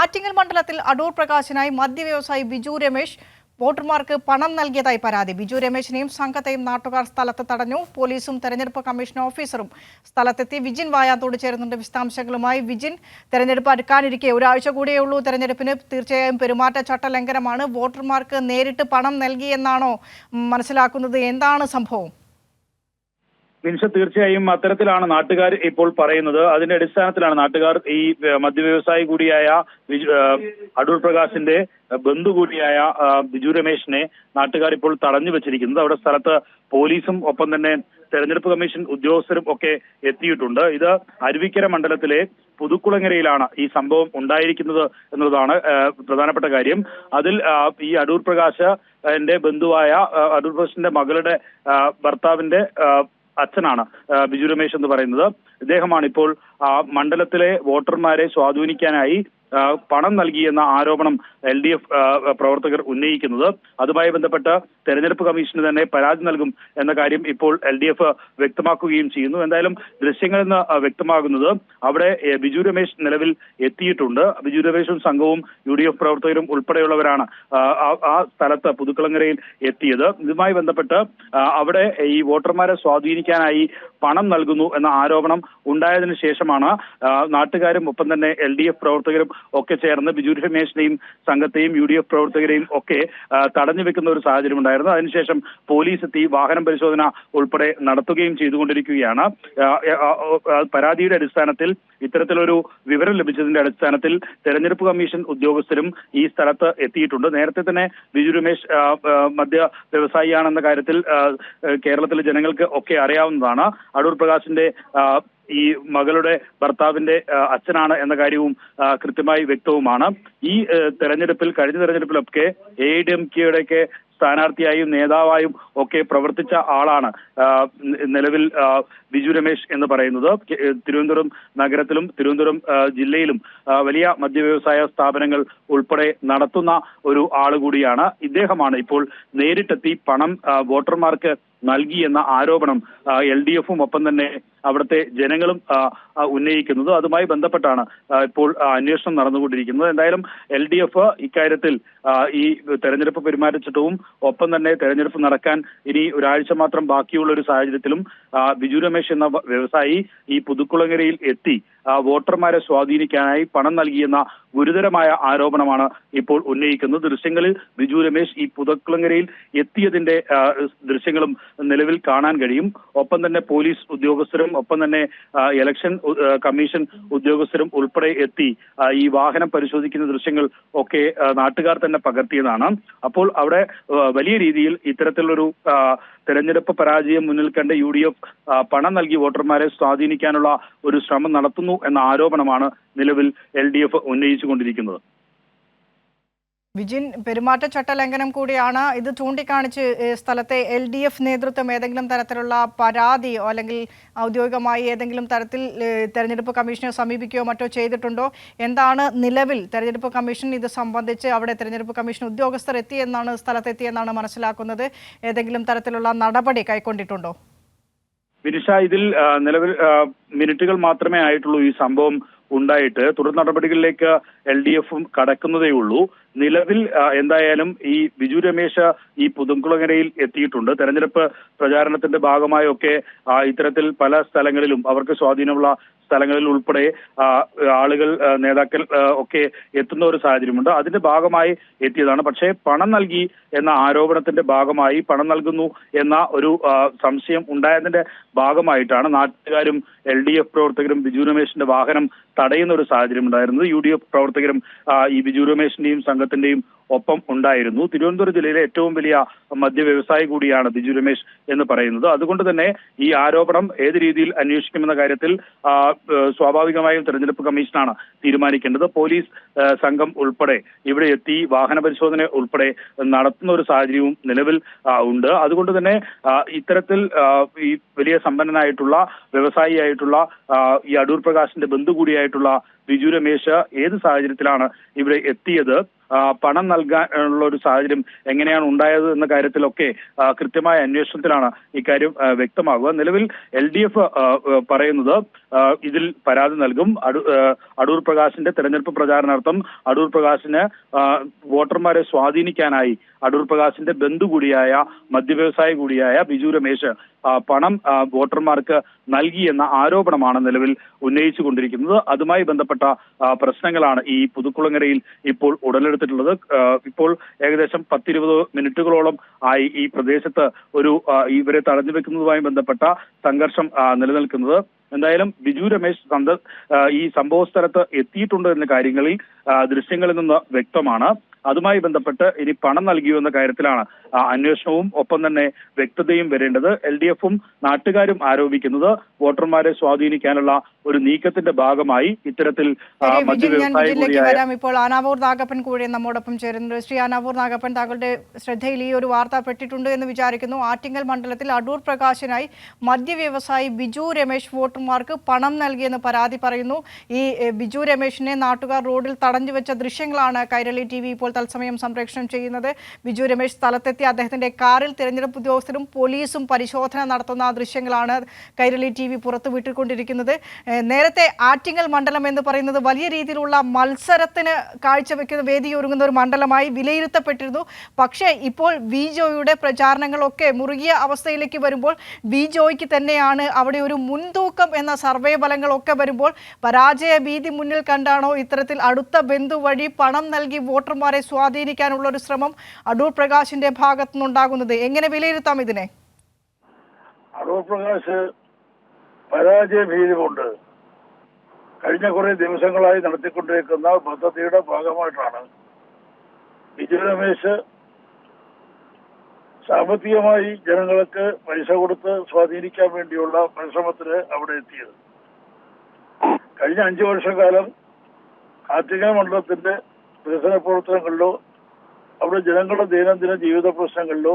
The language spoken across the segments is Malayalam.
ആറ്റിങ്ങൽ മണ്ഡലത്തിൽ അടൂർ പ്രകാശിനായി മദ്യവ്യവസായി ബിജു രമേശ് വോട്ടർമാർക്ക് പണം നൽകിയതായി പരാതി. ബിജു രമേശിനെയും സംഘത്തെയും നാട്ടുകാർ സ്ഥലത്ത് തടഞ്ഞു. പോലീസും തെരഞ്ഞെടുപ്പ് കമ്മീഷൻ ഓഫീസറും സ്ഥലത്തെത്തി വിജിൻ വായാത്തോട് ചേരുന്നുണ്ട് വിശദാംശങ്ങളുമായി. വിജിൻ തെരഞ്ഞെടുപ്പ് അടുക്കാനിരിക്കെ ഒരാഴ്ച കൂടിയേ ഉള്ളൂ തെരഞ്ഞെടുപ്പിന് തീർച്ചയായും പെരുമാറ്റച്ചട്ട ലംഘനമാണ് വോട്ടർമാർക്ക് നേരിട്ട് പണം നൽകിയെന്നാണോ മനസ്സിലാക്കുന്നത്? എന്താണ് സംഭവം? നിമിഷ തീർച്ചയായും അത്തരത്തിലാണ് നാട്ടുകാർ ഇപ്പോൾ പറയുന്നത്. അതിന്റെ അടിസ്ഥാനത്തിലാണ് നാട്ടുകാർ ഈ മദ്യവ്യവസായി കൂടിയായ അടൂർ പ്രകാശിന്റെ ബന്ധു കൂടിയായ ബിജു രമേശിനെ നാട്ടുകാർ ഇപ്പോൾ തടഞ്ഞു വെച്ചിരിക്കുന്നത്. അവിടെ സ്ഥലത്ത് പോലീസും ഒപ്പം തന്നെ തെരഞ്ഞെടുപ്പ് കമ്മീഷൻ ഉദ്യോഗസ്ഥരും ഒക്കെ എത്തിയിട്ടുണ്ട്. ഇത് അരുവിക്കര മണ്ഡലത്തിലെ പുതുക്കുളങ്ങരയിലാണ് ഈ സംഭവം ഉണ്ടായിരിക്കുന്നത് എന്നുള്ളതാണ് പ്രധാനപ്പെട്ട കാര്യം. അതിൽ ഈ അടൂർ പ്രകാശ് എന്റെ ബന്ധുവായ അടൂർ പ്രകാശിന്റെ മകളുടെ ഭർത്താവിന്റെ അച്ഛനാണ് ബിജു രമേശ് എന്ന് പറയുന്നത്. ഇദ്ദേഹമാണ് ഇപ്പോൾ മണ്ഡലത്തിലെ വോട്ടർമാരെ സ്വാധീനിക്കാനായി പണം നൽകിയെന്ന ആരോപണം എൽ ഡി എഫ് പ്രവർത്തകർ ഉന്നയിക്കുന്നത്. അതുമായി ബന്ധപ്പെട്ട് തെരഞ്ഞെടുപ്പ് കമ്മീഷന് തന്നെ പരാതി നൽകും എന്ന കാര്യം ഇപ്പോൾ എൽ ഡി എഫ് വ്യക്തമാക്കുകയും ചെയ്യുന്നു. എന്തായാലും ദൃശ്യങ്ങളിൽ നിന്ന് വ്യക്തമാകുന്നത് അവിടെ ബിജു രമേശ് നിലവിൽ എത്തിയിട്ടുണ്ട്. ബിജു രമേശും സംഘവും യു ഡി എഫ് പ്രവർത്തകരും ഉൾപ്പെടെയുള്ളവരാണ് ആ സ്ഥലത്ത് പുതുക്കളങ്ങരയിൽ എത്തിയത്. ഇതുമായി ബന്ധപ്പെട്ട് അവിടെ ഈ വോട്ടർമാരെ സ്വാധീനിക്കാനായി പണം നൽകുന്നു എന്ന ആരോപണം ഉണ്ടായതിനു ശേഷമാണ് നാട്ടുകാരും ഒപ്പം തന്നെ എൽ ഡി എഫ് പ്രവർത്തകരും ഒക്കെ ചേർന്ന് ബിജു രമേശിനെയും സംഘത്തെയും യു ഡി എഫ് പ്രവർത്തകരെയും ഒക്കെ തടഞ്ഞു വെക്കുന്ന ഒരു സാഹചര്യം ഉണ്ടായിരുന്നു. അതിനുശേഷം പോലീസ് എത്തി വാഹനം പരിശോധന ഉൾപ്പെടെ നടത്തുകയും ചെയ്തുകൊണ്ടിരിക്കുകയാണ്. പരാതിയുടെ അടിസ്ഥാനത്തിൽ ഇത്തരത്തിലൊരു വിവരം ലഭിച്ചതിന്റെ അടിസ്ഥാനത്തിൽ തെരഞ്ഞെടുപ്പ് കമ്മീഷൻ ഉദ്യോഗസ്ഥരും ഈ സ്ഥലത്ത് എത്തിയിട്ടുണ്ട്. നേരത്തെ തന്നെ ബിജു രമേശ് മദ്യ വ്യവസായിയാണെന്ന കാര്യത്തിൽ കേരളത്തിലെ ജനങ്ങൾക്ക് ഒക്കെ അറിയാവുന്നതാണ്. അടൂർ പ്രകാശിന്റെ ഈ മകളുടെ ഭർത്താവിന്റെ അച്ഛനാണ് എന്ന കാര്യവും കൃത്യമായി വ്യക്തവുമാണ്. ഈ തെരഞ്ഞെടുപ്പിൽ കഴിഞ്ഞ തെരഞ്ഞെടുപ്പിലൊക്കെ എ ഡി എം കെയുടെയൊക്കെ സ്ഥാനാർത്ഥിയായും നേതാവായും ഒക്കെ പ്രവർത്തിച്ച ആളാണ് നിലവിൽ ബിജു രമേശ് എന്ന് പറയുന്നത്. തിരുവനന്തപുരം നഗരത്തിലും തിരുവനന്തപുരം ജില്ലയിലും വലിയ മദ്യവ്യവസായ സ്ഥാപനങ്ങൾ ഉൾപ്പെടെ നടത്തുന്ന ഒരു ആളുകൂടിയാണ്. ഇദ്ദേഹമാണ് ഇപ്പോൾ നേരിട്ടെത്തി പണം വോട്ടർമാർക്ക് നൽകി എന്ന ആരോപണം എൽ ഡി എഫും ഒപ്പം തന്നെ അവിടുത്തെ ജനങ്ങളും ഉന്നയിക്കുന്നത്. അതുമായി ബന്ധപ്പെട്ടാണ് ഇപ്പോൾ അന്വേഷണം നടന്നുകൊണ്ടിരിക്കുന്നത്. എന്തായാലും എൽ ഡി എഫ് ഇക്കാര്യത്തിൽ ഈ തെരഞ്ഞെടുപ്പ് പെരുമാറ്റച്ചട്ടവും ഒപ്പം തന്നെ തെരഞ്ഞെടുപ്പ് നടക്കാൻ ഇനി ഒരാഴ്ച മാത്രം ബാക്കിയുള്ള ഒരു സാഹചര്യത്തിലും ബിജു രമേശ് എന്ന വ്യവസായി ഈ പുതുക്കുളങ്ങരയിൽ എത്തി. വോട്ടർമാരെ സ്വാധീനിക്കാനായി പണം നൽകിയെന്ന ഗുരുതരമായ ആരോപണമാണ് ഇപ്പോൾ ഉന്നയിക്കുന്നത്. ദൃശ്യങ്ങളിൽ ബിജു രമേശ് ഈ പുതക്കുളങ്ങരയിൽ എത്തിയതിന്റെ ദൃശ്യങ്ങളും നിലവിൽ കാണാൻ കഴിയും. ഒപ്പം തന്നെ പോലീസ് ഉദ്യോഗസ്ഥരും ഒപ്പം തന്നെ ഇലക്ഷൻ കമ്മീഷൻ ഉദ്യോഗസ്ഥരും ഉൾപ്പെടെ എത്തി ഈ വാഹനം പരിശോധിക്കുന്ന ദൃശ്യങ്ങൾ ഒക്കെ നാട്ടുകാർ തന്നെ പകർത്തിയതാണ്. അപ്പോൾ അവിടെ വലിയ രീതിയിൽ ഇത്തരത്തിലൊരു തെരഞ്ഞെടുപ്പ് പരാജയം മുന്നിൽ കണ്ട് യു പണം നൽകി വോട്ടർമാരെ സ്വാധീനിക്കാനുള്ള ഒരു ശ്രമം നടത്തുന്നു എന്ന ആരോപണമാണ് നിലവിൽ എൽ ഡി എഫ് ഉന്നയിച്ചുകൊണ്ടിരിക്കുന്നത്. വിജിൻ പെരുമാറ്റച്ചട്ട ലംഘനം കൂടിയാണ്. ഇത് ചൂണ്ടിക്കാണിച്ച് സ്ഥലത്തെ എൽ ഡി എഫ് നേതൃത്വം ഏതെങ്കിലും തരത്തിലുള്ള പരാതിയോ അല്ലെങ്കിൽ ഔദ്യോഗികമായി ഏതെങ്കിലും തരത്തിൽ തെരഞ്ഞെടുപ്പ് കമ്മീഷനെ സമീപിക്കുകയോ മറ്റോ ചെയ്തിട്ടുണ്ടോ? എന്താണ് നിലവിൽ തെരഞ്ഞെടുപ്പ് കമ്മീഷൻ ഇത് സംബന്ധിച്ച് അവിടെ തെരഞ്ഞെടുപ്പ് കമ്മീഷൻ ഉദ്യോഗസ്ഥർ എത്തിയെന്നാണ് സ്ഥലത്തെത്തിയെന്നാണ് മനസ്സിലാക്കുന്നത്? ഏതെങ്കിലും തരത്തിലുള്ള നടപടി കൈക്കൊണ്ടിട്ടുണ്ടോ? വിനിഷ ഇതിൽ നിലവിൽ മിനിറ്റുകൾ മാത്രമേ ആയിട്ടുള്ളൂ ഈ സംഭവം ഉണ്ടായിട്ട്. തുടർ നടപടികളിലേക്ക് എൽ ഡി എഫും കടക്കുന്നതേ ഉള്ളൂ. നിലവിൽ എന്തായാലും ഈ ബിജു രമേശ് ഈ പുതുംകുളങ്ങരയിൽ എത്തിയിട്ടുണ്ട്. തെരഞ്ഞെടുപ്പ് പ്രചാരണത്തിന്റെ ഭാഗമായൊക്കെ ഇത്തരത്തിൽ പല സ്ഥലങ്ങളിലും അവർക്ക് സ്വാധീനമുള്ള സ്ഥലങ്ങളിൽ ഉൾപ്പെടെ ആളുകൾ നേതാക്കൾ ഒക്കെ എത്തുന്ന ഒരു സാഹചര്യമുണ്ട്. അതിന്റെ ഭാഗമായി എത്തിയതാണ്. പക്ഷേ പണം നൽകി എന്ന ആരോപണത്തിന്റെ ഭാഗമായി പണം നൽകുന്നു എന്ന ഒരു സംശയം ഉണ്ടായതിന്റെ ഭാഗമായിട്ടാണ് നാട്ടുകാരും എൽ ഡി എഫ് പ്രവർത്തകരും ബിജു രമേശിന്റെ വാഹനം തടയുന്ന ഒരു സാഹചര്യം ഉണ്ടായിരുന്നത്. യു ഡി എഫ് പ്രവർത്തകരും ഈ ബിജു രമേശിന്റെയും സംഘത്തിന്റെയും ഒപ്പം ഉണ്ടായിരുന്നു. തിരുവനന്തപുരം ജില്ലയിലെ ഏറ്റവും വലിയ മദ്യ വ്യവസായി കൂടിയാണ് ബിജു രമേശ് എന്ന് പറയുന്നത്. അതുകൊണ്ട് തന്നെ ഈ ആരോപണം ഏത് രീതിയിൽ അന്വേഷിക്കുമെന്ന കാര്യത്തിൽ സ്വാഭാവികമായും തെരഞ്ഞെടുപ്പ് കമ്മീഷനാണ് തീരുമാനിക്കേണ്ടത്. പോലീസ് സംഘം ഉൾപ്പെടെ ഇവിടെ എത്തി വാഹന പരിശോധന ഉൾപ്പെടെ നടത്തുന്ന ഒരു സാഹചര്യവും നിലവിൽ ഉണ്ട്. അതുകൊണ്ട് തന്നെ ഇത്തരത്തിൽ ഈ വലിയ സമ്പന്നനായിട്ടുള്ള വ്യവസായിയായിട്ടുള്ള ഈ അടൂർ പ്രകാശിന്റെ ബന്ധു കൂടിയായിട്ടുള്ള ബിജു രമേശ് ഏത് സാഹചര്യത്തിലാണ് ഇവിടെ എത്തിയത്? പണം നൽകാനുള്ള ഒരു സാഹചര്യം എങ്ങനെയാണ് ഉണ്ടായത് എന്ന കാര്യത്തിലൊക്കെ കൃത്യമായ അന്വേഷണത്തിലാണ് ഇക്കാര്യം വ്യക്തമാകുക. നിലവിൽ എൽ ഡി എഫ് പറയുന്നത് ഇതിൽ പരാതി നൽകും. അടൂർ പ്രകാശിന്റെ തെരഞ്ഞെടുപ്പ് പ്രചാരണാർത്ഥം അടൂർ പ്രകാശിന് വോട്ടർമാരെ സ്വാധീനിക്കാനായി അടൂർ പ്രകാശിന്റെ ബന്ധു കൂടിയായ മദ്യവ്യവസായി കൂടിയായ ബിജു രമേശ് പണം വോട്ടർമാർക്ക് നൽകിയെന്ന ആരോപണമാണ് നിലവിൽ ഉന്നയിച്ചുകൊണ്ടിരിക്കുന്നത്. അതുമായി ബന്ധപ്പെട്ട പ്രശ്നങ്ങളാണ് ഈ പുതുക്കുളങ്ങരയിൽ ഇപ്പോൾ ഉടലെടുത്തിട്ടുള്ളത് ആ, ഇപ്പോൾ ഏകദേശം പത്തിരുപത് മിനിറ്റുകളോളം ആയി ഈ പ്രദേശത്ത് ഒരു ഇവരെ തടഞ്ഞു വെക്കുന്നതുമായി ബന്ധപ്പെട്ട സംഘർഷം നിലനിൽക്കുന്നത്. എന്തായാലും ബിജു രമേശ് സന്ദർ ഈ സംഭവ സ്ഥലത്ത് എത്തിയിട്ടുണ്ട് എന്ന കാര്യങ്ങളിൽ ദൃശ്യങ്ങളിൽ നിന്ന് വ്യക്തമാണ്. അതുമായി ബന്ധപ്പെട്ട് ഇനി പണം നൽകിയോ എന്ന കാര്യത്തിലാണ് അന്വേഷണവും ഒപ്പം തന്നെ വ്യക്തതയും വരേണ്ടത്. എൽ ഡി എഫും നാട്ടുകാരും ആരോപിക്കുന്നത് വോട്ടർമാരെ സ്വാധീനിക്കാനുള്ള ഒരു നീക്കത്തിന്റെ ഭാഗമായി ഇത്തരത്തിൽ വരാം. ഇപ്പോൾ ആനാവൂർ നാഗപ്പൻ കൂടി നമ്മോടൊപ്പം ചേരുന്നുണ്ട്. ശ്രീ ആനാവൂർ നാഗപ്പൻ താങ്കളുടെ ശ്രദ്ധയിൽ ഈ ഒരു വാർത്ത പെട്ടിട്ടുണ്ട് എന്ന് വിചാരിക്കുന്നു. ആറ്റിങ്ങൽ മണ്ഡലത്തിൽ അടൂർ പ്രകാശിനായി മദ്യവ്യവസായി ബിജു രമേശ് വോട്ടർമാർക്ക് പണം നൽകിയെന്ന് പരാതി പറയുന്നു. ഈ ബിജു രമേശിനെ നാട്ടുകാർ റോഡിൽ തടഞ്ഞു വെച്ച ദൃശ്യങ്ങളാണ് കൈരളി ടി ഇപ്പോൾ തത്സമയം സംപ്രേഷണം ചെയ്യുന്നത്. ബിജു രമേശ് സ്ഥലത്തെത്തി അദ്ദേഹത്തിന്റെ കാറിൽ തിരഞ്ഞെടുപ്പ് ഉദ്യോഗസ്ഥരും പോലീസും പരിശോധന നടത്തുന്ന ദൃശ്യങ്ങളാണ് കൈരളി ടി വി പുറത്തുവിട്ടിക്കൊണ്ടിരിക്കുന്നത് നേരത്തെ ആറ്റിങ്ങൽ മണ്ഡലം എന്ന് പറയുന്നത് വലിയ രീതിയിലുള്ള മത്സരത്തിന് കാഴ്ചവെക്കുന്ന വേദിയൊരുങ്ങുന്ന ഒരു മണ്ഡലമായി വിലയിരുത്തപ്പെട്ടിരുന്നു. പക്ഷേ ഇപ്പോൾ ബി ജോയുടെ പ്രചാരണങ്ങളൊക്കെ മുറുകിയ അവസ്ഥയിലേക്ക് വരുമ്പോൾ ബി ജോയ്ക്ക് തന്നെയാണ് അവിടെ ഒരു മുൻതൂക്കം എന്ന സർവേ ഫലങ്ങളൊക്കെ വരുമ്പോൾ പരാജയ ഭീതി മുന്നിൽ കണ്ടാണോ ഇത്തരത്തിൽ അടുത്ത ബന്ധു വഴി പണം നൽകി വോട്ടർമാരെ സ്വാധീനിക്കാനുള്ള ഒരു ശ്രമം അടൂർ പ്രകാശിന്റെ ഭാഗത്തു നിന്നുണ്ടാകുന്നത് എങ്ങനെ വിലയിരുത്താം ഇതിനെ? അടൂർ പ്രകാശ് പരാജയ ഭീതി കൊണ്ട് കഴിഞ്ഞ കുറെ ദിവസങ്ങളായി നടത്തിക്കൊണ്ടിരിക്കുന്ന പദ്ധതിയുടെ ഭാഗമായിട്ടാണ് ബിജു രമേശ് സാമ്പത്തികമായി ജനങ്ങൾക്ക് പൈസ കൊടുത്ത് സ്വാധീനിക്കാൻ വേണ്ടിയുള്ള പരിശ്രമത്തിന് അവിടെ എത്തിയത്. കഴിഞ്ഞ അഞ്ചു വർഷക്കാലം കാർത്തിക മണ്ഡലത്തിന്റെ വികസന പ്രവർത്തനങ്ങളിലോ അവിടെ ജനങ്ങളുടെ ദൈനംദിന ജീവിത പ്രശ്നങ്ങളിലോ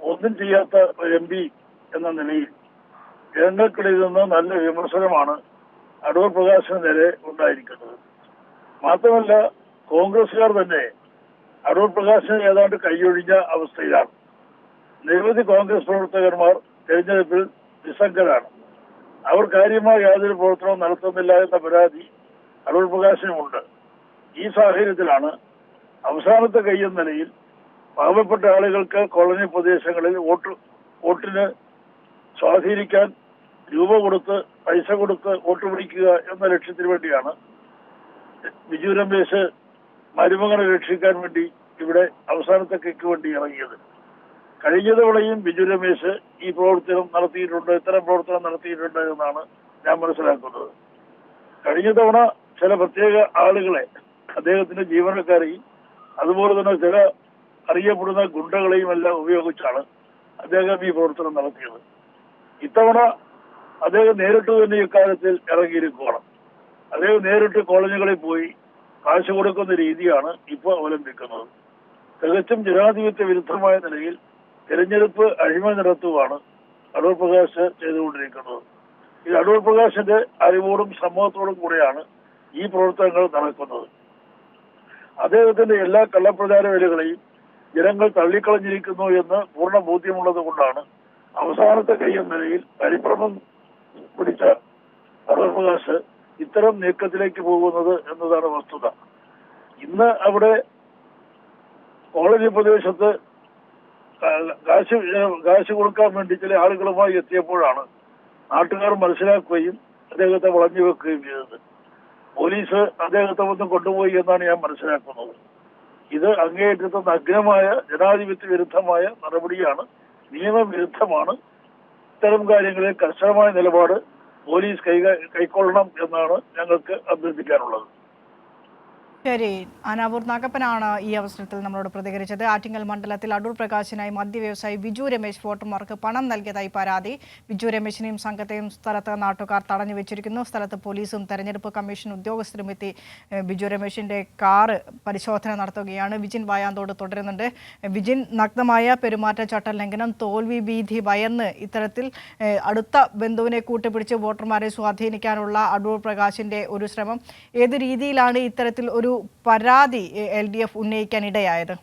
ഒന്നും ചെയ്യാത്ത ഒരു എം പി എന്ന നിലയിൽ ജനങ്ങൾക്കിടയിൽ നിന്ന് നല്ല വിമർശനമാണ് അടൂർ പ്രകാശിന് നേരെ ഉണ്ടായിരിക്കുന്നത്. മാത്രമല്ല കോൺഗ്രസുകാർ തന്നെ അടൂർ പ്രകാശിന് ഏതാണ്ട് കൈയൊഴിഞ്ഞ അവസ്ഥയിലാണ്. നിരവധി കോൺഗ്രസ് പ്രവർത്തകന്മാർ തെരഞ്ഞെടുപ്പിൽ നിസ്സംഗരാണ്. അവർ കാര്യമായ യാതൊരു പ്രവർത്തനവും നടത്തുന്നില്ല എന്ന പരാതി അടൂർ പ്രകാശിനുമുണ്ട്. ഈ സാഹചര്യത്തിലാണ് അവസാനത്തെ കയ്യെന്ന നിലയിൽ പാവപ്പെട്ട ആളുകൾക്ക് കോളനി പ്രദേശങ്ങളിൽ വോട്ട് വോട്ടിന് സ്വാധീനിക്കാൻ രൂപ കൊടുത്ത് പൈസ കൊടുത്ത് വോട്ട് പിടിക്കുക എന്ന ലക്ഷ്യത്തിന് വേണ്ടിയാണ് ബിജു രമേശ് മരുമകനെ രക്ഷിക്കാൻ വേണ്ടി ഇവിടെ അവസാനത്തെ കൈക്ക് വേണ്ടി ഇറങ്ങിയത്. കഴിഞ്ഞ തവണയും ബിജു രമേശ് ഈ പ്രവർത്തനം നടത്തിയിട്ടുണ്ട് ഇത്തരം പ്രവർത്തനം നടത്തിയിട്ടുണ്ട് എന്നാണ് ഞാൻ മനസ്സിലാക്കുന്നത്. കഴിഞ്ഞ തവണ ചില പ്രത്യേക ആളുകളെ അദ്ദേഹത്തിന്റെ ജീവനക്കാരെയും അതുപോലെ തന്നെ ചില അറിയപ്പെടുന്ന ഗുണ്ടകളെയും എല്ലാം ഉപയോഗിച്ചാണ് അദ്ദേഹം ഈ പ്രവർത്തനം നടത്തിയത്. ഇത്തവണ അദ്ദേഹം നേരിട്ട് തന്നെ ഇക്കാര്യത്തിൽ ഇറങ്ങിയിരിക്കുകയാണ്. അദ്ദേഹം നേരിട്ട് കോളനികളിൽ പോയി കാശ് കൊടുക്കുന്ന രീതിയാണ് ഇപ്പോൾ അവലംബിക്കുന്നത്. തികച്ചും ജനാധിപത്യ വിരുദ്ധമായ നിലയിൽ തെരഞ്ഞെടുപ്പ് അഴിമതി നടത്തുകയാണ് അടൂർ പ്രകാശ് ചെയ്തുകൊണ്ടിരിക്കുന്നത്. ഈ അടൂർ പ്രകാശിന്റെ അറിവോടും സമ്മതത്തോടും കൂടെയാണ് ഈ പ്രവർത്തനങ്ങൾ നടക്കുന്നത്. അദ്ദേഹത്തിന്റെ എല്ലാ കള്ളപ്രചാര വേലകളെയും ജനങ്ങൾ തള്ളിക്കളഞ്ഞിരിക്കുന്നു എന്ന് പൂർണ ബോധ്യമുള്ളത് കൊണ്ടാണ് അവസാനത്തെ കൈ എന്ന നിലയിൽ പരിഭ്രമം പിടിച്ച അടൂർ പ്രകാശ് ഇത്തരം നീക്കത്തിലേക്ക് പോകുന്നത് എന്നതാണ് വസ്തുത. ഇന്ന് അവിടെ കോളേജ് പ്രദേശത്ത് കാശ് കാശ് കൊടുക്കാൻ വേണ്ടി ചില ആളുകളുമായി എത്തിയപ്പോഴാണ് നാട്ടുകാർ മനസ്സിലാക്കുകയും അദ്ദേഹത്തെ വളഞ്ഞു വെക്കുകയും ചെയ്തത്. പോലീസ് അദ്ദേഹത്തെ ഒന്നും കൊണ്ടുപോയി എന്നാണ് ഞാൻ മനസ്സിലാക്കുന്നത്. ഇത് അങ്ങേയറ്റത്തെ നഗ്നമായ ജനാധിപത്യ വിരുദ്ധമായ നടപടിയാണ് നിയമവിരുദ്ധമാണ്. ഇത്തരം കാര്യങ്ങളിൽ കർശനമായ നിലപാട് പോലീസ് കൈ കൈക്കൊള്ളണം എന്നാണ് ഞങ്ങൾക്ക് അഭ്യർത്ഥിക്കാനുള്ളത്. ശരി. അനാവൂർ നാഗപ്പനാണ് ഈ അവസരത്തിൽ നമ്മളോട് പ്രതികരിച്ചത്. ആറ്റിങ്ങൽ മണ്ഡലത്തിൽ അടൂർ പ്രകാശിനായി മദ്യ വ്യവസായി ബിജു രമേശ് വോട്ടർമാർക്ക് പണം നൽകിയതായി പരാതി. ബിജു രമേശിനെയും സംഘത്തെയും സ്ഥലത്ത് നാട്ടുകാർ തടഞ്ഞു വെച്ചിരിക്കുന്നു. സ്ഥലത്ത് പോലീസും തെരഞ്ഞെടുപ്പ് കമ്മീഷൻ ഉദ്യോഗസ്ഥരും എത്തി. ബിജു രമേശിന്റെ കാറ് പരിശോധന നടത്തുകയാണ്. വിജിൻ വായാന്തോട് തുടരുന്നുണ്ട്. വിജിൻ നഗ്നമായ പെരുമാറ്റച്ചട്ട ലംഘനം തോൽവി ഭീതി ഭയന്ന് ഇത്തരത്തിൽ അടുത്ത ബന്ധുവിനെ കൂട്ടിപ്പിടിച്ച് വോട്ടർമാരെ സ്വാധീനിക്കാനുള്ള അടൂർ പ്രകാശിന്റെ ഒരു ശ്രമം. ഏത് രീതിയിലാണ് ഇത്തരത്തിൽ ഒരു പരാതി എൽ ഡി എഫ് ഉന്നയിക്കാനിടയായത്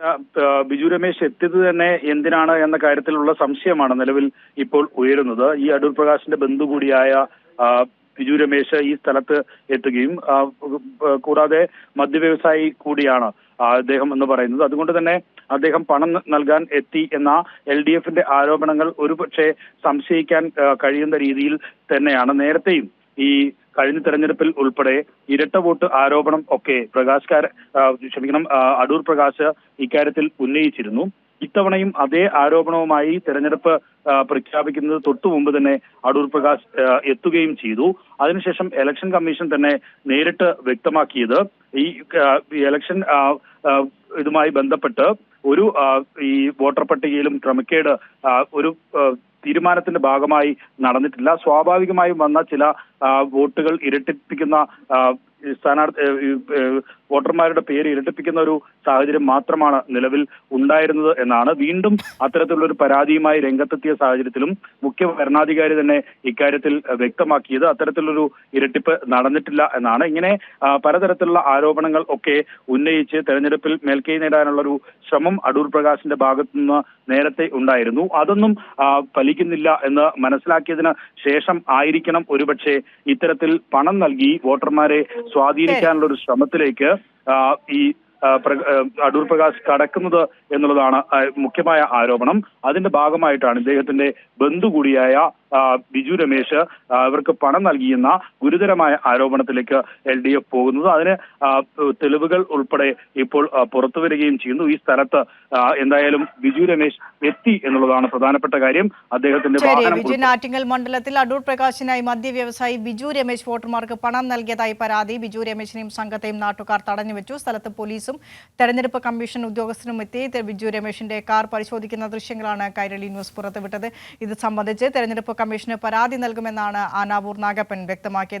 ആ, ആ, ബിജു രമേശ് എത്തിയത് തന്നെ എന്തിനാണ് എന്ന കാര്യത്തിലുള്ള സംശയമാണ് നിലവിൽ ഇപ്പോൾ ഉയരുന്നത്. ഈ അടൂർ പ്രകാശിന്റെ ബന്ധു കൂടിയായ ബിജു രമേശ് ഈ സ്ഥലത്ത് എത്തുകയും കൂടാതെ മദ്യവ്യവസായി കൂടിയാണ് അദ്ദേഹം എന്ന് പറയുന്നത്. അതുകൊണ്ട് തന്നെ അദ്ദേഹം പണം നൽകാൻ എത്തി എന്ന എൽ ഡി എഫിന്റെ ആരോപണങ്ങൾ ഒരുപക്ഷെ സംശയിക്കാൻ കഴിയുന്ന രീതിയിൽ തന്നെയാണ്. നേരത്തെയും ഈ കഴിഞ്ഞ തെരഞ്ഞെടുപ്പിൽ ഉൾപ്പെടെ ഇരട്ട വോട്ട് ആരോപണം ഒക്കെ പ്രകാശ് കാര ക്ഷമിക്കണം അടൂർ പ്രകാശ് ഇക്കാര്യത്തിൽ ഉന്നയിച്ചിരുന്നു. ഇത്തവണയും അതേ ആരോപണവുമായി തെരഞ്ഞെടുപ്പ് പ്രഖ്യാപിക്കുന്നത് തൊട്ടു മുമ്പ് തന്നെ അടൂർ പ്രകാശ് എത്തുകയും ചെയ്തു. അതിനുശേഷം ഇലക്ഷൻ കമ്മീഷൻ തന്നെ നേരിട്ട് വ്യക്തമാക്കിയത്. ഈ ഇലക്ഷൻ ഇതുമായി ബന്ധപ്പെട്ട് ഒരു ഈ വോട്ടർ പട്ടികയിലും ക്രമക്കേട് ഒരു തീരുമാനത്തിന്റെ ഭാഗമായി നടന്നിട്ടില്ല. സ്വാഭാവികമായും വന്ന ചില വോട്ടുകൾ ഇരട്ടിപ്പിക്കുന്ന സ്ഥാനാർത്ഥി വോട്ടർമാരുടെ പേര് ഇരട്ടിപ്പിക്കുന്ന ഒരു സാഹചര്യം മാത്രമാണ് നിലവിൽ ഉണ്ടായിരുന്നത് എന്നാണ്. വീണ്ടും അത്തരത്തിലുള്ള ഒരു പരാതിയുമായി രംഗത്തെത്തിയ സാഹചര്യത്തിലും മുഖ്യ ഭരണാധികാരി തന്നെ ഇക്കാര്യത്തിൽ വ്യക്തമാക്കിയത്. അത്തരത്തിലൊരു ഇരട്ടിപ്പ് നടന്നിട്ടില്ല എന്നാണ്. ഇങ്ങനെ പലതരത്തിലുള്ള ആരോപണങ്ങൾ ഒക്കെ ഉന്നയിച്ച് തെരഞ്ഞെടുപ്പിൽ മേൽക്കൈ നേടാനുള്ള ഒരു ശ്രമം അടൂർ പ്രകാശിന്റെ ഭാഗത്തു നിന്ന് നേരത്തെ ഉണ്ടായിരുന്നു. അതൊന്നും ഫലിക്കുന്നില്ല എന്ന് മനസ്സിലാക്കിയതിന് ശേഷം ആയിരിക്കണം ഒരുപക്ഷെ ഇത്തരത്തിൽ പണം നൽകി വോട്ടർമാരെ സ്വാധീനിക്കാനുള്ള ഒരു ശ്രമത്തിലേക്ക് ഈ അടൂർ പ്രകാശ് കടക്കുന്നത് എന്നുള്ളതാണ് മുഖ്യമായ ആരോപണം. അതിന്റെ ഭാഗമായിട്ടാണ് ഇദ്ദേഹത്തിന്റെ ബന്ധു കൂടിയായ ബിജു രമേശ് ഇവർക്ക് പണം നൽകിയെന്ന ഗുരുതരമായ ആരോപണത്തിലേക്ക് എൽ ഡി എഫ് പോകുന്നത്. അതിന് തെളിവുകൾ ഉൾപ്പെടെ ഇപ്പോൾ പുറത്തു വരികയും ചെയ്യുന്നു. ഈ സ്ഥലത്ത് എന്തായാലും ബിജു രമേശ് എത്തി എന്നുള്ളതാണ് പ്രധാനപ്പെട്ട കാര്യം. അദ്ദേഹത്തിന്റെ വാഹനം ആറ്റിങ്ങൽ മണ്ഡലത്തിൽ അടൂർ പ്രകാശിനായി മദ്യ വ്യവസായി ബിജു രമേശ് വോട്ടർമാർക്ക് പണം നൽകിയതായി പരാതി. ബിജു രമേശിനെയും സംഘത്തെയും നാട്ടുകാർ തടഞ്ഞുവെച്ചു സ്ഥലത്ത് പോലീസും തെരഞ്ഞെടുപ്പ് കമ്മീഷൻ ഉദ്യോഗസ്ഥരും എത്തി. ബിജു രമേശിന്റെ കാർ പരിശോധിക്കുന്ന ദൃശ്യങ്ങളാണ് കൈരളി ന്യൂസ് പുറത്തുവിട്ടത്. ഇത് സംബന്ധിച്ച് തെരഞ്ഞെടുപ്പ് കമ്മീഷന് പരാതി നൽകുമെന്നാണ് ആനാവൂർ നാഗപ്പൻ വ്യക്തമാക്കിയത്.